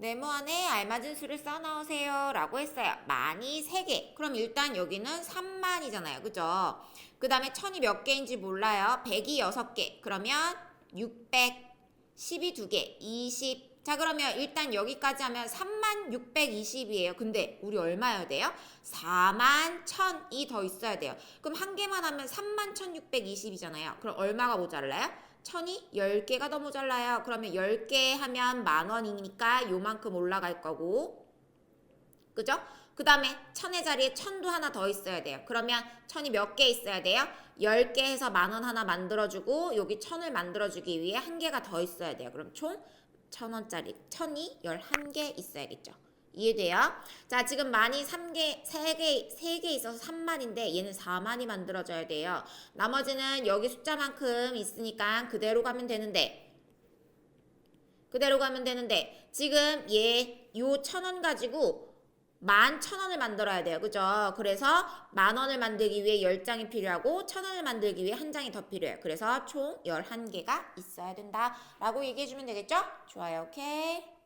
네모 안에 알맞은 수를 써넣으세요. 라고 했어요. 만이 3개. 그럼 일단 여기는 3만이잖아요. 그죠? 그 다음에 천이 몇 개인지 몰라요. 100이 6개. 그러면 600, 10이 2개, 20. 자, 그러면 일단 여기까지 하면 3만 620이에요. 근데 우리 얼마여야 돼요? 4만 1000이 더 있어야 돼요. 그럼 한 개만 하면 3만 1620이잖아요. 그럼 얼마가 모자라요? 1000이 10개가 더 모자라요. 그러면 10개 하면 만 원이니까 요만큼 올라갈 거고. 그죠? 그 다음에 천의 자리에 천도 하나 더 있어야 돼요. 그러면 천이 몇 개 있어야 돼요? 10개 해서 만 원 하나 만들어주고 여기 천을 만들어주기 위해 한 개가 더 있어야 돼요. 그럼 총 천원짜리 천이 11개 있어야겠죠. 이해돼요? 자, 지금 만이 3개, 3개, 3개 있어서 3만인데 얘는 4만이 만들어져야 돼요. 나머지는 여기 숫자만큼 있으니까 그대로 가면 되는데 그대로 가면 되는데 지금 얘 요 천 원 가지고 만 천 원을 만들어야 돼요. 그죠? 그래서 만 원을 만들기 위해 열 장이 필요하고 천 원을 만들기 위해 한 장이 더 필요해요. 그래서 총 열한 개가 있어야 된다 라고 얘기해 주면 되겠죠? 좋아요. 오케이.